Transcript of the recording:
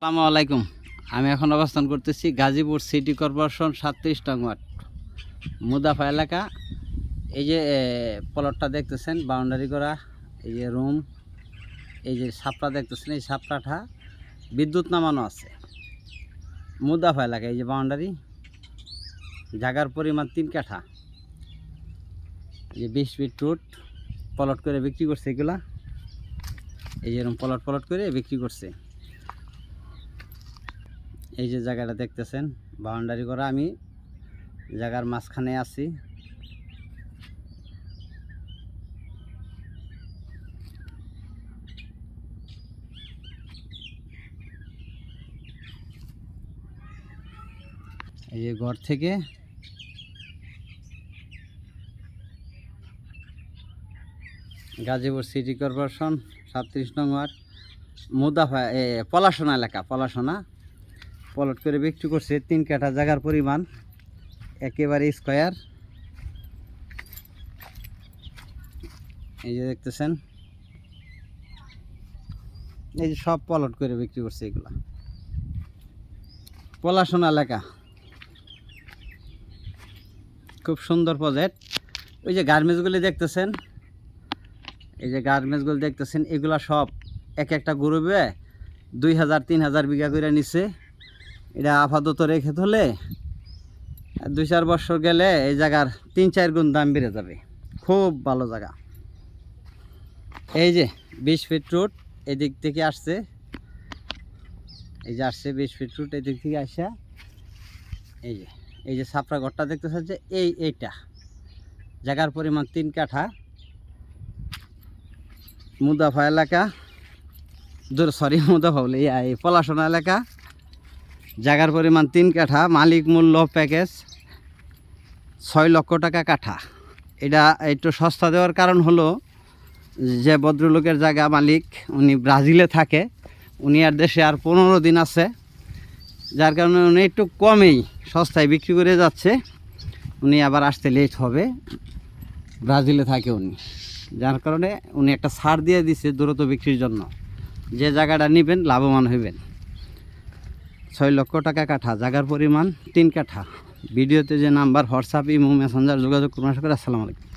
আসসালামু আলাইকুম। আমি এখন অবস্থান করতেছি গাজীপুর সিটি কর্পোরেশন সাতত্রিশ নং ওয়ার্ড, মুদাফা এলাকা। এই যে প্লটটা দেখতেছেন বাউন্ডারি করা, এই যে রুম এই যে সাপটা দেখতেছেন, এই সাপটাটা বিদ্যুৎ নামানো আছে। মুদাফা এলাকা, এই যে বাউন্ডারি জাগার পরিমাণ তিন কাঠা। এই যে বিশ ফিট রুট প্লট করে বিক্রি করছে এগুলা। এই যেরকম প্লট প্লট করে বিক্রি করছে। এই যে জায়গাটা দেখতেছেন বাউন্ডারি করা আমি, জায়গার মাঝখানে আছি। এই যে ঘর থেকে গাজীপুর সিটি কর্পোরেশন সাতত্রিশ নং ওয়ার্ড মুদাফা পলাশোনা এলাকা, পলাশোনা। পলট করে বিক্রি করছে, তিন কাঠা জায়গার পরিমাণ, একেবারে স্কোয়ার এই যে দেখতেছেন, এই যে সব পলট করে বিক্রি করছে এগুলা। পলাশোনা এলাকা। খুব সুন্দর প্রজেক্ট ওই যে গার্মেন্টসগুলি দেখতেছেন, এই যে গার্মেন্টসগুলো দেখতেছেন, এগুলা সব এক একটা গ্রুপে দুই হাজার, তিন হাজার বিঘা করে নিছে। এটা আপাতত রেখে ধরলে দুই চার বছর গেলে এই জায়গার তিন চার গুণ দাম বেড়ে যাবে। খুব ভালো জায়গা। এই যে বিশ ফিট রুট এদিক থেকে আসছে। এই যে আসছে বিশ ফিট রুট এদিক থেকে আসা। এই যে এই যে সাপড়া ঘরটা দেখতে পাচ্ছে এই এইটা। জায়গার পরিমাণ তিন কাঠা। মুদাফা এলাকা। দূর সরি মুদাফা বলে, এই পলাশোনা এলাকা। জায়গার পরিমাণ তিন কাঠা, মালিক মূল্য প্যাকেজ ছয় লক্ষ টাকা কাঠা। এটা একটু সস্তা দেওয়ার কারণ হলো যে ভদ্রলোকের জায়গা মালিক, উনি ব্রাজিলে থাকে, উনি আর দেশে আর পনেরো দিন আছে, যার কারণে উনি একটু কমেই সস্তায় বিক্রি করে যাচ্ছে। উনি আবার আসতে লেট হবে, ব্রাজিলে থাকে উনি। যার কারণে উনি একটা ছাড় দিয়ে দিছে দ্রুত বিক্রির জন্য। যে জায়গাটা নেবেন, লাভবান হইবেন। ছয় লক্ষ টাকা কাঠা জায়গার পরিমাণ তিন কাঠা। ভিডিওতে যে নাম্বার হোয়াটসঅ্যাপ ইমো মেসেঞ্জার যোগাযোগ করুন। আশা করি আসসালামু আলাইকুম।